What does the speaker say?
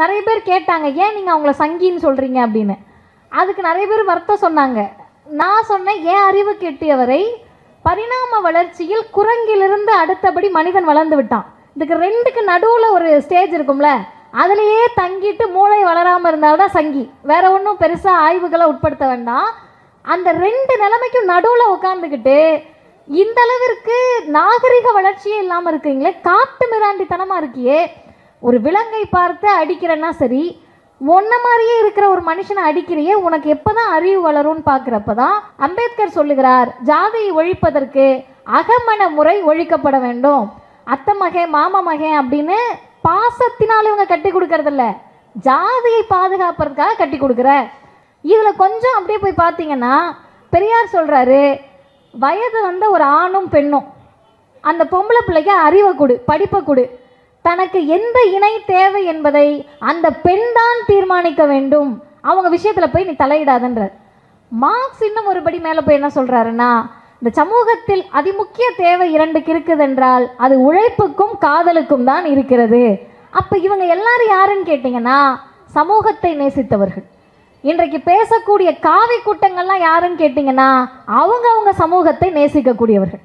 நிறைய பேர் கேட்டாங்க ஏன் நீங்கள் அவங்கள சங்கின்னு சொல்கிறீங்க அப்படின்னு. அதுக்கு நிறைய பேர் வருத்தம் சொன்னாங்க. நான் சொன்னேன் ஏன் அறிவு கெட்டியவரை பரிணாம வளர்ச்சியில் குரங்கிலிருந்து அடுத்தபடி மனிதன் வளர்ந்து விட்டான். இதுக்கு ரெண்டுக்கு நடுவில் ஒரு ஸ்டேஜ் இருக்கும்ல அதுலேயே தங்கிட்டு மூளை வளராமல் இருந்தால் தான் சங்கி. வேற ஒன்றும் பெருசாக ஆய்வுகளை உட்படுத்த வேண்டாம். அந்த ரெண்டு நிலைமைக்கும் நடுவில் உட்காந்துக்கிட்டு இந்த அளவிற்கு நாகரிக வளர்ச்சியே இல்லாமல் இருக்கீங்களே காட்டு மிராண்டித்தனமாக இருக்கியே ஒரு விலங்கை பார்த்து அடிக்கிறேன்னா சரி ஒன்ன மாதிரியே இருக்கிற ஒரு மனுஷனை அடிக்கிறியே உனக்கு எப்பதான் அறிவு வளரும்னு பார்க்குறப்ப தான் அம்பேத்கர் சொல்லுகிறார் ஜாதியை ஒழிப்பதற்கு அகமண முறை ஒழிக்கப்பட வேண்டும். அத்தை மகன் மாமா மகன் அப்படின்னு பாசத்தினால இவங்க கட்டி கொடுக்கறதில்ல. ஜாதியை பாதுகாப்பதற்காக கட்டி கொடுக்குற. இதில் கொஞ்சம் அப்படியே போய் பார்த்தீங்கன்னா பெரியார் சொல்கிறாரு வயது வந்த ஒரு ஆணும் பெண்ணும். அந்த பொம்பளை பிள்ளைக்கு அறிவை கொடு படிப்பை கொடு. தனக்கு எந்த இணை தேவை என்பதை அந்த பெண் தான் தீர்மானிக்க வேண்டும். அவங்க விஷயத்தில் போய் நீ தலையிடாதன்றார் மார்க்ஸ் இன்னும் ஒருபடி மேலே போய் என்ன சொல்கிறாருன்னா இந்த சமூகத்தில் அதிமுக்கிய தேவை இரண்டுக்கு இருக்குதென்றால் அது உழைப்புக்கும் காதலுக்கும் தான் இருக்கிறது. அப்போ இவங்க எல்லாரும் யாருன்னு கேட்டிங்கன்னா சமூகத்தை நேசித்தவர்கள். இன்றைக்கு பேசக்கூடிய காவி கூட்டங்கள்லாம் யாருன்னு கேட்டிங்கன்னா அவங்க அவங்க சமூகத்தை நேசிக்கக்கூடியவர்கள்.